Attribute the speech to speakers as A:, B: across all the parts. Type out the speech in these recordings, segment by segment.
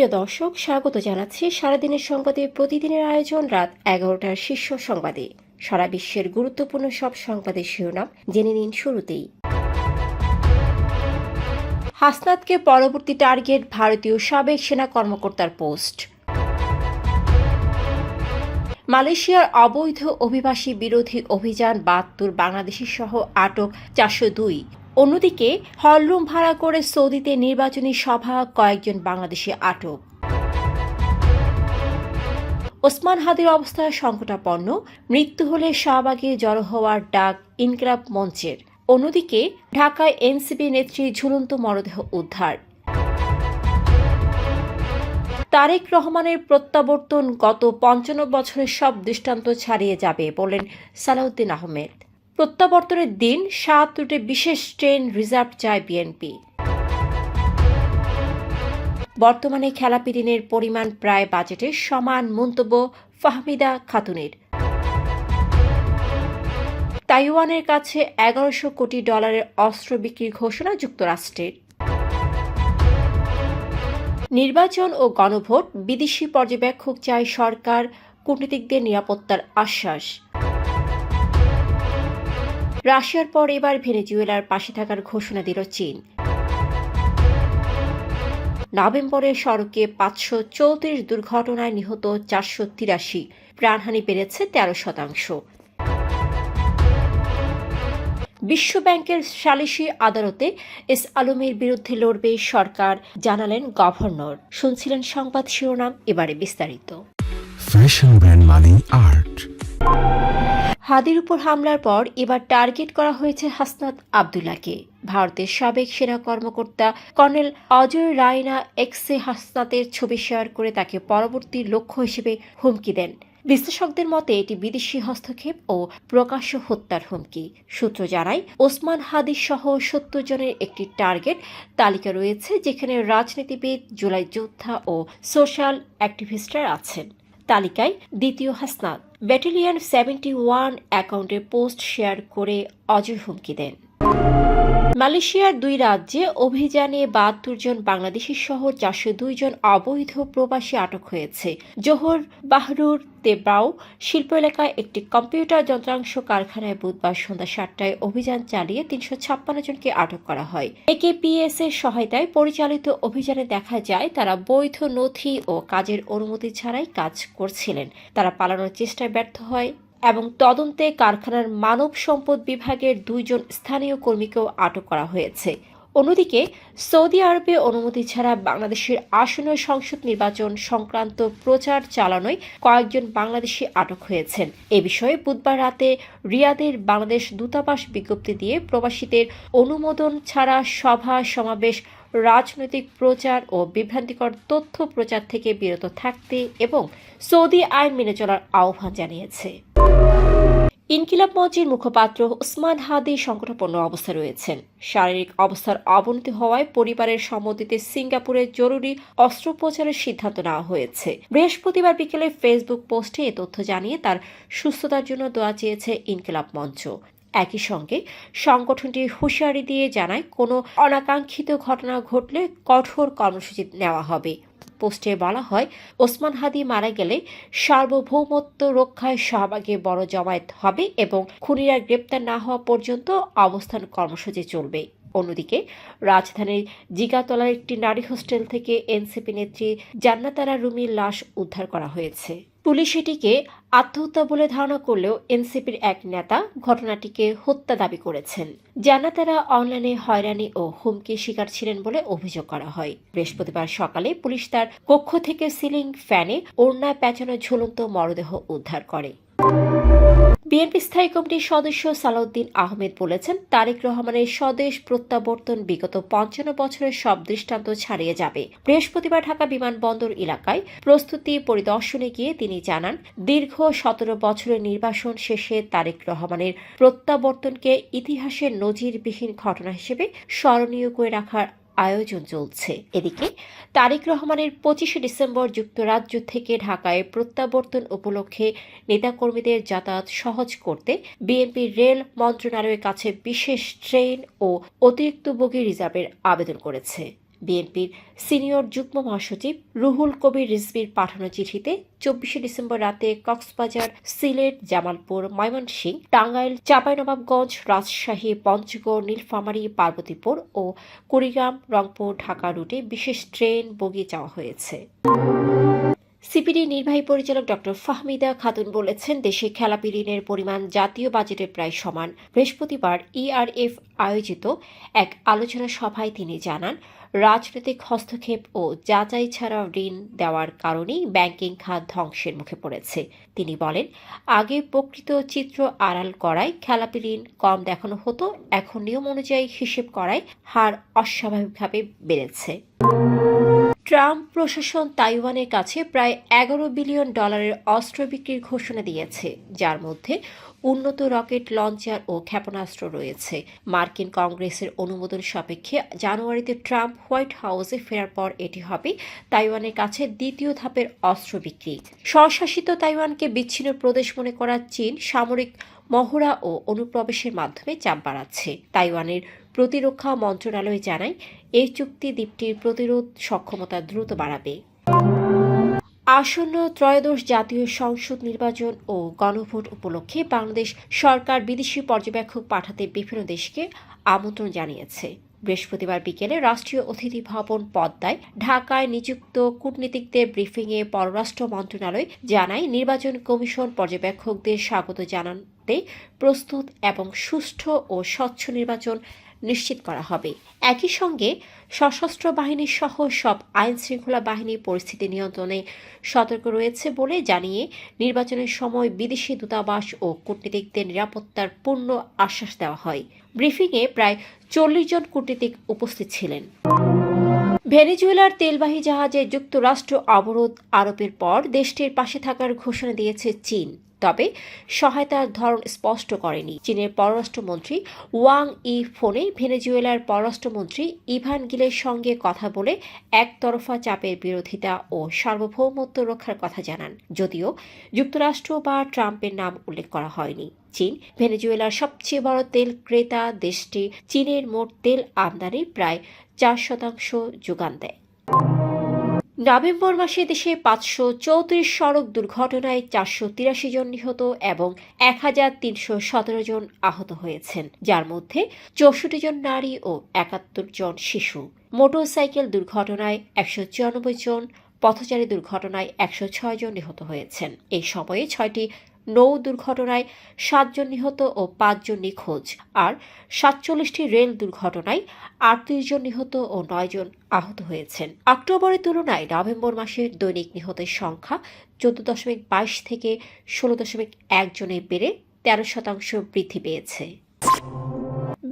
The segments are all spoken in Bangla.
A: প্রিয় দর্শক স্বাগত জানাচ্ছি সারাদিনের সংবাদে প্রতিদিনের আয়োজন রাত এগারোটার শীর্ষ সংবাদে সারা বিশ্বের গুরুত্বপূর্ণ সব সংবাদের শিরোনাম জেনে নিন শুরুতেই হাসনাতকে পরবর্তী টার্গেট ভারতীয় সাবেক সেনা কর্মকর্তার পোস্ট মালয়েশিয়ার অবৈধ অভিবাসী বিরোধী অভিযান বাহাত্তর বাংলাদেশি সহ আটক চারশো দুই অন্যদিকে হলরুম ভাড়া করে সৌদিতে নির্বাচনী সভা কয়েকজন বাংলাদেশি আটক ওসমান হাদির অবস্থা সংকটাপন্ন মৃত্যু হলে শাহবাগে জড়ো হওয়ার ডাক ইনকিলাব মঞ্চের অন্যদিকে ঢাকায় এনসিপি নেত্রী ঝুলন্ত মরদেহ উদ্ধার তারেক রহমানের প্রত্যাবর্তন গত পঞ্চান্ন বছরের সব দৃষ্টান্ত ছাড়িয়ে যাবে বলেন সালাউদ্দিন আহমেদ প্রত্যাবর্তনের দিন সাত রুটে বিশেষ ট্রেন রিজার্ভ চায় বিএনপি বর্তমানে খেলাপি ঋণের পরিমাণ প্রায় বাজেটে সমান মন্তব্য ফাহমিদা খাতুনের তাইওয়ানের কাছে এগারোশো কোটি ডলারের অস্ত্র বিক্রির ঘোষণা যুক্তরাষ্ট্রের নির্বাচন ও গণভোট বিদেশি পর্যবেক্ষক চায় সরকার কূটনীতিকদের নিরাপত্তার আশ্বাস রাশিয়ার পর এবার ভেনেজুয়েলার পাশে থাকার ঘোষণা দিল চীন নভেম্বরে সড়কে পাঁচশো চৌত্রিশ দুর্ঘটনায় নিহত চারশো তিরাশি প্রাণহানি বেড়েছে তেরো শতাংশ বিশ্বব্যাংকের সালিসি আদালতে এস আলমের বিরুদ্ধে লড়বে সরকার জানালেন গভর্নর শুনছিলেন সংবাদ শিরোনাম এবারে বিস্তারিত ফ্যাশন ব্র্যান্ড মানি আর্ট হাদির উপর হামলার পর এবার টার্গেট করা হয়েছে হাসনাত আবদুল্লাকে ভারতের সাবেক সেনা কর্মকর্তা কর্নেল অজয় রায়না এক্সে হাসনাতের ছবি শেয়ার করে তাকে পরবর্তী লক্ষ্য হিসেবে হুমকি দেন বিশ্লেষকদের মতে এটি বিদেশি হস্তক্ষেপ ও প্রকাশ্য হত্যার হুমকি সূত্র জানায় ওসমান হাদিস সহ সত্তর জনের একটি টার্গেট তালিকা রয়েছে যেখানে রাজনীতিবিদ জুলাই যোদ্ধা ও সোশ্যাল অ্যাক্টিভিস্টরা আছেন তালিকায় দ্বিতীয় হাসনাত ব্যাটেলিয়ান সেভেন্টি ওয়ান অ্যাকাউন্টে পোস্ট শেয়ার করে অজয় হুমকি দেন মালয়েশিয়ার দুই রাজ্যে অভিযানে বাহাত্তর জন বাংলাদেশি সহ চারশো দুই জন অবৈধ প্রবাসী আটক হয়েছে জোহর বাহরুর তেবাও শিল্প এলাকায় একটি কম্পিউটার যন্ত্রাংশ কারখানায় বুধবার সন্ধ্যা সাতটায় অভিযান চালিয়ে তিনশো ছাপ্পান্ন জনকে আটক করা হয় একেপিএস এর সহায়তায় পরিচালিত অভিযানে দেখা যায় তারা বৈধ নথি ও কাজের অনুমতি ছাড়াই কাজ করছিলেন তারা পালানোর চেষ্টায় ব্যর্থ হয় এবং তদন্তে কারখানার মানব সম্পদ বিভাগের দুইজন স্থানীয় কর্মীকেও আটক করা হয়েছে অন্যদিকে সৌদি আরবে অনুমতি ছাড়া বাংলাদেশের আসন্ন সংসদ নির্বাচন সংক্রান্ত প্রচার চালানোয় কয়েকজন বাংলাদেশি আটক হয়েছেন এ বিষয়ে বুধবার রাতে রিয়াদের বাংলাদেশ দূতাবাস বিজ্ঞপ্তি দিয়ে প্রবাসীদের অনুমোদন ছাড়া সভা সমাবেশ রাজনৈতিক প্রচার ও বিভ্রান্তিকর তথ্য প্রচার থেকে বিরত থাকতে এবং সৌদি আইন মেনে চলার আহ্বান জানিয়েছে ইনকিলাব মঞ্চের মুখপাত্র ওসমান হাদি সংকটাপন্ন অবস্থা রয়েছেন শারীরিক অবস্থার অবনতি হওয়ায় পরিবারের সম্মতিতে সিঙ্গাপুরে জরুরি অস্ত্রোপচারের সিদ্ধান্ত নেওয়া হয়েছে বৃহস্পতিবার বিকেলে ফেসবুক পোস্টে এ তথ্য জানিয়ে তার সুস্থতার জন্য দোয়া চেয়েছে ইনকিলাব মঞ্চ একই সঙ্গে সংগঠনটি হুঁশিয়ারি দিয়ে জানায় কোনো অনাকাঙ্ক্ষিত ঘটনা ঘটলে কঠোর কর্মসূচি নেওয়া হবে পোস্টে বলা হয় ওসমান হাদি মারা গেলে সার্বভৌমত্ব রক্ষায় সহভাগে বড় জমায়েত হবে এবং খুনিরা গ্রেপ্তার না হওয়া পর্যন্ত অবস্থান কর্মসূচি চলবে অন্যদিকে রাজধানীর জিগাতলার একটি নারী হোস্টেল থেকে এনসিপি নেত্রী জান্নাতারা রুমির লাশ উদ্ধার করা হয়েছে পুলিশ এটিকে আত্মহত্যা বলে ধারণা করলেও এনসিপির এক নেতা ঘটনাটিকে হত্যা দাবি করেছেন জানা তারা অনলাইনে হয়রানি ও হুমকির শিকার ছিলেন বলে অভিযোগ করা হয় বৃহস্পতিবার সকালে পুলিশ তার কক্ষ থেকে সিলিং ফ্যানে ওড়নায় প্যাঁচানো ঝুলন্ত মরদেহ উদ্ধার করে বিএনপি স্থায়ী কমিটির সদস্য সালাউদ্দিন আহমেদ বলেছেন তারেক রহমানের স্বদেশ প্রত্যাবর্তন বিগত পঞ্চান্ন বছরের সব দৃষ্টান্ত ছাড়িয়ে যাবে বৃহস্পতিবার ঢাকা বিমানবন্দর এলাকায় প্রস্তুতি পরিদর্শনে গিয়ে তিনি জানান দীর্ঘ সতেরো বছরের নির্বাসন শেষে তারেক রহমানের প্রত্যাবর্তনকে ইতিহাসের নজিরবিহীন ঘটনা হিসেবে স্মরণীয় করে রাখার আয়োজন চলছে এদিকে তারেক রহমানের পঁচিশে ডিসেম্বর যুক্তরাজ্য থেকে ঢাকায় প্রত্যাবর্তন উপলক্ষে নেতাকর্মীদের যাতায়াত সহজ করতে বিএনপি রেল মন্ত্রণালয়ের কাছে বিশেষ ট্রেন ও অতিরিক্ত বগি রিজার্ভের আবেদন করেছে বিএনপির সিনিয়র যুগ্ম মহাসচিব রুহুল কবির রিজবির পাঠানো চিঠিতে চব্বিশে ডিসেম্বর রাতে কক্সবাজার সিলেট জামালপুর ময়মনসিং টাঙ্গাইল চাঁপাইনবাবগঞ্জ রাজশাহী পঞ্চগড় নীলফামারী পার্বতীপুর ও কুড়িগ্রাম রংপুর ঢাকা রুটে বিশেষ ট্রেন বগি যাওয়া হয়েছে সিপিডি নির্বাহী পরিচালক ডক্টর ফাহমিদা খাতুন বলেছেন দেশে খেলাপি ঋণের পরিমাণ জাতীয় বাজেটের প্রায় সমান বৃহস্পতিবার ইআরএফ আয়োজিত এক আলোচনা সভায় তিনি জানান রাজনৈতিক হস্তক্ষেপ ও যাচাই ছাড়া ঋণ দেওয়ার কারণেই ব্যাংকিং খাত ধ্বংসের মুখে পড়েছে তিনি বলেন আগে প্রকৃত চিত্র আড়াল করায় খেলাপি ঋণ কম দেখানো হতো এখন নিয়ম অনুযায়ী হিসেব করায় হার অস্বাভাবিকভাবে বেড়েছে ট্রাম্প প্রশাসন তাইওয়ানের কাছে প্রায় এগারো বিলিয়ন ডলারের অস্ত্র বিক্রির ঘোষণা দিয়েছে যার মধ্যে উন্নত রকেট লঞ্চার ও ক্ষেপণাস্ত্র রয়েছে মার্কিন কংগ্রেসের অনুমোদন সাপেক্ষে জানুয়ারিতে ট্রাম্প হোয়াইট হাউসে ফেরার পর এটি হবে তাইওয়ানের কাছে দ্বিতীয় ধাপের অস্ত্র বিক্রি স্বশাসিত তাইওয়ানকে বিচ্ছিন্ন প্রদেশ মনে করা চীন সামরিক মহড়া ও অনুপ্রবেশের মাধ্যমে চাপ বাড়াচ্ছে তাইওয়ানের প্রতিরক্ষা মন্ত্রণালয় জানায় এই চুক্তি দ্বীপটির প্রতিরোধ সক্ষমতা দ্রুত বাড়াবে আসন্ন ত্রয়োদশ জাতীয় সংসদ নির্বাচন ও গণভোট উপলক্ষে বাংলাদেশ সরকার বিদেশি পর্যবেক্ষক পাঠাতে বিভিন্ন দেশকে আমন্ত্রণ জানিয়েছে বৃহস্পতিবার বিকেলে রাষ্ট্রীয় অতিথি ভবন পদ্মায় ঢাকায় নিযুক্ত কূটনীতিকদের ব্রিফিংয়ে পররাষ্ট্র মন্ত্রণালয় জানায় নির্বাচন কমিশন পর্যবেক্ষকদের স্বাগত জানাতে প্রস্তুত এবং সুষ্ঠু ও স্বচ্ছ নির্বাচন নিশ্চিত করা হবে একই সঙ্গে সশস্ত্র বাহিনী সহ সব আইন শৃঙ্খলা বাহিনী পরিস্থিতি নিয়ন্ত্রণে সতর্ক রয়েছে বলে জানিয়ে নির্বাচনের সময় বিদেশি দূতাবাস ও কূটনীতিকদের নিরাপত্তার পূর্ণ আশ্বাস দেওয়া হয় ব্রিফিংয়ে প্রায় চল্লিশ জন কূটনীতিক উপস্থিত ছিলেন ভেনেজুয়েলার তেলবাহী জাহাজে যুক্তরাষ্ট্র অবরোধ আরোপের পর দেশটির পাশে থাকার ঘোষণা দিয়েছে চীন তবে সহায়তার ধরন স্পষ্ট করেনি চীনের পররাষ্ট্রমন্ত্রী ওয়াং ই ফোনে ভেনেজুয়েলার পররাষ্ট্রমন্ত্রী ইভান গিলের সঙ্গে কথা বলে একতরফা চাপের বিরোধিতা ও সার্বভৌমত্ব রক্ষার কথা জানান যদিও যুক্তরাষ্ট্র বা ট্রাম্পের নাম উল্লেখ করা হয়নি চীন ভেনেজুয়েলার সবচেয়ে বড় তেল ক্রেতা দেশটি চীনের মোট তেল আমদানির প্রায় চার শতাংশ যোগান দেয় নভেম্বর মাসে দেশে পাঁচশো চৌত্রিশ সড়ক দুর্ঘটনায় চারশো তিরাশি জন নিহত এবং এক হাজার তিনশো সতেরো জন আহত হয়েছেন যার মধ্যে চৌষট্টি জন নারী ও একাত্তর জন শিশু মোটরসাইকেল দুর্ঘটনায় একশো চুরানব্বই জন পথচারী দুর্ঘটনায় একশো ছয় জন নিহত হয়েছেন এই সময়ে ছয়টি নৌ দুর্ঘটনায় সাতজন নিহত ও পাঁচজন নিখোঁজ আর সাতচল্লিশটি রেল দুর্ঘটনায় আটত্রিশ জন নিহত ও নয়জন আহত হয়েছেন অক্টোবরের তুলনায় নভেম্বর মাসে দৈনিক নিহতের সংখ্যা চোদ্দ দশমিক বাইশ থেকে ষোলো দশমিক একজনে বেড়ে তেরো শতাংশ বৃদ্ধি পেয়েছে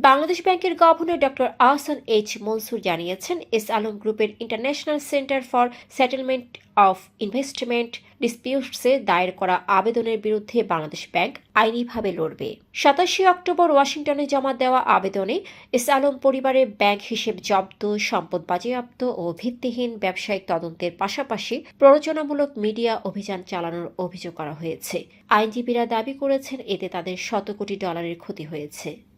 A: বাংলাদেশ ব্যাংকের governor doctor Ahsan H Mansur জানিয়েছেন এস আলম গ্রুপের international centre for settlement of investment ডিসপিউটসে দায়ের করা আবেদনের বিরুদ্ধে বাংলাদেশ ব্যাংক আইনিভাবে লড়বে সাতাশে অক্টোবর ওয়াশিংটনে জমা দেওয়া আবেদনে এস আলম পরিবারের ব্যাংক হিসেব জব্দ সম্পদ বাজেয়াপ্ত ও ভিত্তিহীন ব্যবসায়িক তদন্তের পাশাপাশি প্ররোচনামূলক মিডিয়া অভিযান চালানোর অভিযোগ করা হয়েছে আইনজীবীরা দাবি করেছেন এতে তাদের শত কোটি ডলারের ক্ষতি হয়েছে